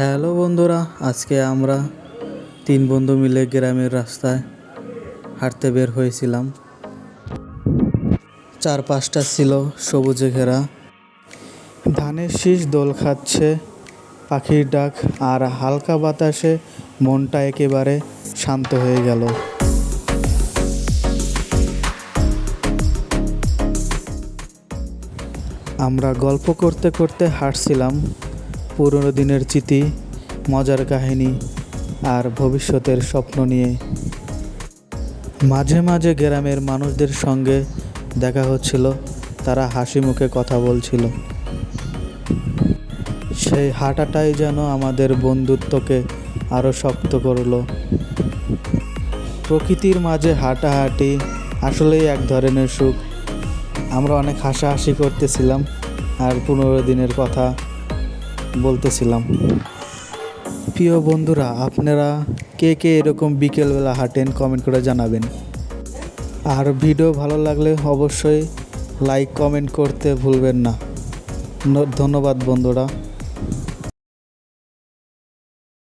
Hello বন্ধুরা, আজকে আমরা তিন বন্ধু মিলে গ্রামের রাস্তায় হাঁটতে বের হয়েছিলাম। চারপাশটা ছিল সবুজে ঘেরা। ধানের শীষ দোল খাচ্ছে, পাখির ডাক আর হালকা বাতাসে মনটা একেবারে শান্ত হয়ে গেল। আমরা গল্প করতে করতে হাঁটছিলাম। পুরনো দিনের স্মৃতি মজার কাহিনী আর ভবিষ্যতের স্বপ্ন নিয়ে। মাঝে মাঝে গ্রামের মানুষদের সঙ্গে দেখা হচ্ছিল, তারা হাসি মুখে কথা বলছিল। সেই হাঁটাটাই যেন আমাদের বন্ধুত্বকে আরও শক্ত করল। প্রকৃতির মাঝে হাঁটাহাঁটি আসলেই এক ধরনের সুখ। আমরা অনেক হাসাহাসি করতেছিলাম আর পনেরো দিনের কথা বলতেছিলাম। প্রিয় বন্ধুরা, আপনারা কে কে এরকম বিকেলবেলা হাঁটেন কমেন্ট করে জানাবেন। আর ভিডিও ভালো লাগলে অবশ্যই লাইক কমেন্ট করতে ভুলবেন না। ধন্যবাদ বন্ধুরা।